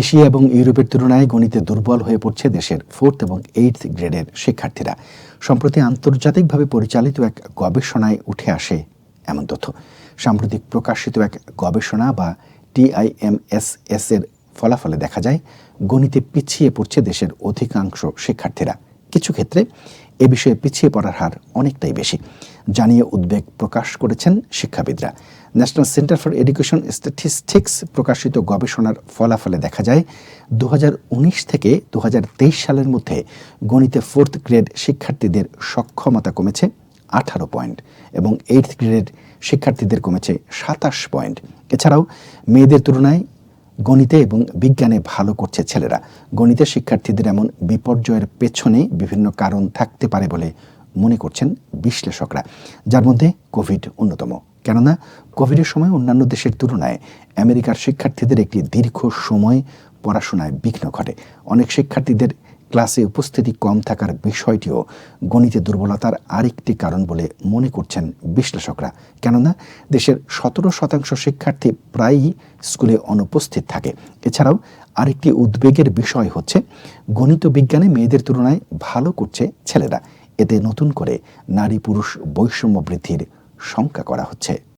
Asia এবং ইউরোপের তুলনায় গণিতে দুর্বল হয়ে পড়ছে দেশের ফোর্থ এবং এইথ গ্রেডের শিক্ষার্থীরা। সম্প্রতি আন্তর্জাতিকভাবে পরিচালিত এক গবেষণায় উঠে আসে এমন তথ্য। সাম্প্রতিক প্রকাশিত এক গবেষণা বা টিআইএমএসএস এর ফলাফলে দেখা যায়, গণিতে পিছিয়ে পড়ছে দেশের অধিকাংশ শিক্ষার্থীরা। কিছু ক্ষেত্রে এ বিষয়ে পিছিয়ে পড়ার হার অনেকটাই বেশি, জানিয়ে উদ্বেগ প্রকাশ করেছেন শিক্ষাবিদরা। National Center for Education Statistics প্রকাশিত গবেষণার ফলাফলে দেখা যায় দু হাজার উনিশ থেকে দু হাজার তেইশ সালের মধ্যে গণিতে ফোর্থ গ্রেড শিক্ষার্থীদের সক্ষমতা কমেছে আঠারো পয়েন্ট এবং এইথ গ্রেডের শিক্ষার্থীদের কমেছে সাতাশ পয়েন্ট। এছাড়াও মেয়েদের তুলনায় গণিতে এবং বিজ্ঞানে ভালো করছে ছেলেরা। গণিতে শিক্ষার্থীদের এমন বিপর্যয়ের পেছনে বিভিন্ন কারণ থাকতে পারে বলে মনে করছেন বিশ্লেষকরা, যার মধ্যে কোভিড অন্যতম। কেননা কোভিডের সময় অন্যান্য দেশের তুলনায় আমেরিকার শিক্ষার্থীদের একটি দীর্ঘ সময় পড়াশোনায় বিঘ্ন ঘটে। অনেক শিক্ষার্থীদের ক্লাসে উপস্থিতি কম থাকার বিষয়টিও গণিতে দুর্বলতার আরেকটি কারণ বলে মনে করছেন বিশ্লেষকরা। কেননা দেশের সতেরো শতাংশ শিক্ষার্থী প্রায়ই স্কুলে অনুপস্থিত থাকে। এছাড়াও আরেকটি উদ্বেগের বিষয় হচ্ছে, গণিত বিজ্ঞানে মেয়েদের তুলনায় ভালো করছে ছেলেরা। এতে নতুন করে নারী পুরুষ বৈষম্য বৃদ্ধির শঙ্কা করা হচ্ছে।